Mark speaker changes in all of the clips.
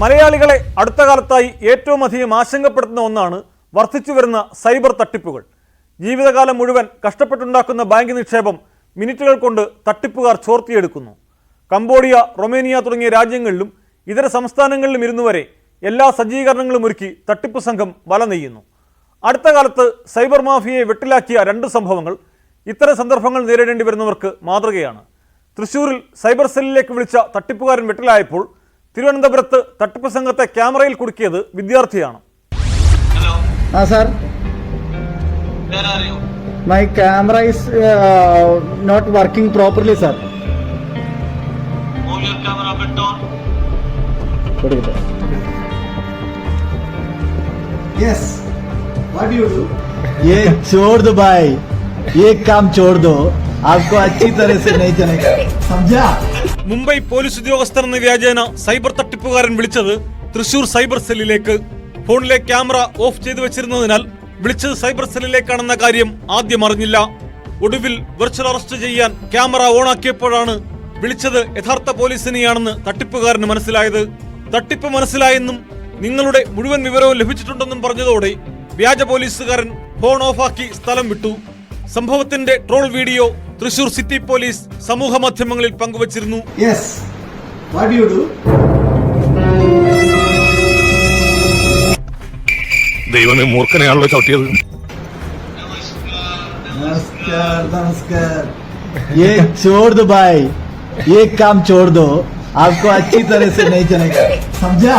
Speaker 1: മലയാളികളെ അടുത്ത കാലത്തായി ഏറ്റവും അധികം ആശങ്കപ്പെടുത്തുന്ന ഒന്നാണ് വർദ്ധിച്ചു വരുന്ന സൈബർ തട്ടിപ്പുകൾ. ജീവിതകാലം മുഴുവൻ കഷ്ടപ്പെട്ടുണ്ടാക്കുന്ന ബാങ്ക് നിക്ഷേപം മിനിറ്റുകൾ കൊണ്ട് തട്ടിപ്പുകാർ ചോർത്തിയെടുക്കുന്നു. കംബോഡിയ റൊമേനിയ തുടങ്ങിയ രാജ്യങ്ങളിലും ഇതര സംസ്ഥാനങ്ങളിലും ഇരുന്നുവരെ എല്ലാ സജ്ജീകരണങ്ങളും ഒരുക്കി തട്ടിപ്പ് സംഘം വല നെയ്യുന്നു. അടുത്ത കാലത്ത് സൈബർ മാഫിയയെ വെട്ടിലാക്കിയ രണ്ട് സംഭവങ്ങൾ ഇത്തരം സന്ദർഭങ്ങൾ നേരിടേണ്ടി വരുന്നവർക്ക് മാതൃകയാണ്. തൃശൂരിൽ സൈബർ സെല്ലിലേക്ക് വിളിച്ച തട്ടിപ്പുകാരൻ വെട്ടിലായപ്പോൾ തിരുവനന്തപുരത്ത് തട്ടിപ്പ് സംഘത്തെ ക്യാമറയിൽ കുടുക്കിയത് വിദ്യാർത്ഥിയാണ്
Speaker 2: Hello,
Speaker 3: Ah, sir.
Speaker 2: where are you?
Speaker 3: My camera is uh, not working properly, sir.
Speaker 2: Move your camera a bit down.
Speaker 3: Yes. What do you do? ये छोड़ दो भाई ये काम छोड़ दो आपको अच्छी तरह से नहीं चलेगा समझा
Speaker 1: മുംബൈ പോലീസ് ഉദ്യോഗസ്ഥർ എന്ന വ്യാജേന സൈബർ തട്ടിപ്പുകാരൻ വിളിച്ചത് തൃശൂർ സൈബർ സെല്ലിലേക്ക് ഫോണിലെ ക്യാമറ ഓഫ് ചെയ്തു വെച്ചിരുന്നതിനാൽ വിളിച്ചത് സൈബർ സെല്ലിലേക്കാണെന്ന കാര്യം ആദ്യം അറിഞ്ഞില്ല ഒടുവിൽ വെർച്വൽ അറസ്റ്റ് ചെയ്യാൻ ക്യാമറ ഓണാക്കിയപ്പോഴാണ് വിളിച്ചത് യഥാർത്ഥ പോലീസിനെയാണെന്ന് തട്ടിപ്പുകാരന് മനസ്സിലായത് തട്ടിപ്പ് മനസ്സിലായെന്നും നിങ്ങളുടെ മുഴുവൻ വിവരവും ലഭിച്ചിട്ടുണ്ടെന്നും പറഞ്ഞതോടെ വ്യാജ പോലീസുകാരൻ ഫോൺ ഓഫാക്കി സ്ഥലം വിട്ടു സംഭവത്തിന്റെ troll video Thrissur city police സമൂഹ മാധ്യമങ്ങളിൽ പങ്കുവച്ചിരുന്നു
Speaker 3: Yes. What do you do?
Speaker 4: ദൈവമേ മൂർഖനെയാണല്ലോ ചവിട്ടിയത്
Speaker 3: नमस्कार नमस्कार ये छोड़ दो भाई ये काम छोड़ दो आपको अच्छी तरह से नहीं चलेगा समझा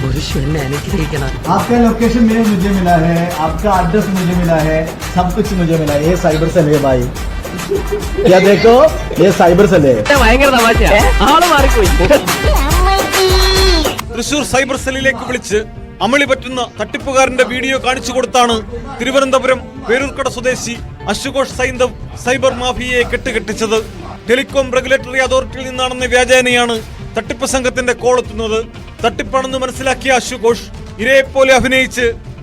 Speaker 5: പുരുഷനെ അനുഗ്രഹിക്കണം
Speaker 3: आपका लोकेशन मेरे मुझे मिला है आपका एड्रेस मुझे मिला है सब कुछ मुझे मिला है ये साइबर सेल है भाई क्या देखो ये साइबर सेल है
Speaker 5: ഭയങ്കര തമാശ ആള് മാറിപ്പോയി
Speaker 1: തൃശൂർ സൈബർ സെല്ലിലേക്ക് വിളിച്ച് അമളി പറ്റുന്ന തട്ടിപ്പുകാരന്റെ വീഡിയോ കാണിച്ചു കൊടുത്താണ് തിരുവനന്തപുരം പേരൂർക്കട സ്വദേശി അശുഘോഷ് സൈന്ധവ് സൈബർ മാഫിയയെ കെട്ടുകെട്ടിച്ചത് ടെലികോം റെഗുലേറ്ററി അതോറിറ്റിയിൽ നിന്നാണെന്ന വ്യാജേനയാണ് തട്ടിപ്പ് സംഘത്തിന്റെ കോളെത്തുന്നത് തട്ടിപ്പാണെന്ന് മനസ്സിലാക്കിയ അശുഘോഷ് ഇരയെപ്പോലെ അഭിനയിച്ച്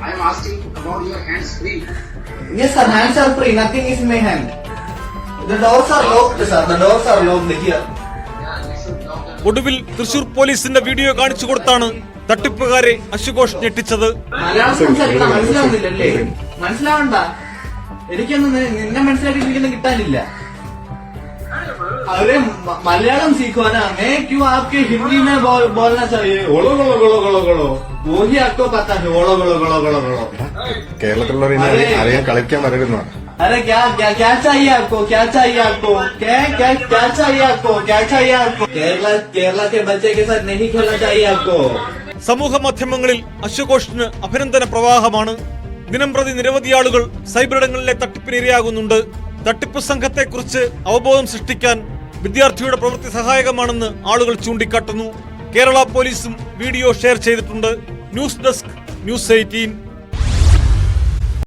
Speaker 6: I
Speaker 7: am asking about your hands free.
Speaker 6: Yes, sir. Hands are free. Nothing is in my hand. The doors are locked, sir. The doors are locked here.
Speaker 1: ഒടുവിൽ തൃശൂർ പോലീസിന്റെ വീഡിയോ കാണിച്ചു കൊടുത്താണ് തട്ടിപ്പുകാരെ അശുഘോഷ് ഞെട്ടിച്ചത്
Speaker 6: മനസ്സിലാവണ്ട എനിക്കൊന്നും നിന്നെ മനസ്സിലാക്കി കിട്ടാനില്ല अरे म- मलयालम सीखो ना मैं क्यों आपके हिंदी में बोल, बोलना चाहिए ओलो गोलो गोलो गोलो गोलो वो ही आपको पता है ओलो गोलो गोलो गोलो गोलो
Speaker 8: കേരളത്തിലുള്ളവർ ഇനി
Speaker 6: അതെ.
Speaker 8: അറിയാൻ- അറിയാൻ കളിക്കാൻ വരരുന്നതാണ്
Speaker 6: अरे क्या क्या क्या चाहिए आपको क्या चाहिए आपको क्या क्या क्या चाहिए आपको क्या चाहिए आपको केरला केरला के बच्चे के साथ नहीं खेलना चाहिए आपको
Speaker 1: സമൂഹ മാധ്യമങ്ങളിൽ അശുഘോഷിന് അഭിനന്ദന പ്രവാഹമാണ് ദിനംപ്രതി നിരവധി ആളുകൾ സൈബറിടങ്ങളിലെ തട്ടിപ്പിന് ഇരയാകുന്നുണ്ട് തട്ടിപ്പ് സംഘത്തെക്കുറിച്ച് അവബോധം സൃഷ്ടിക്കാൻ വിദ്യാർത്ഥിയുടെ പ്രവൃത്തി സഹായകമാണെന്ന് ആളുകൾ ചൂണ്ടിക്കാട്ടുന്നു. കേരള പോലീസും വീഡിയോ ഷെയർ ചെയ്തിട്ടുണ്ട്. News desk news eighteen.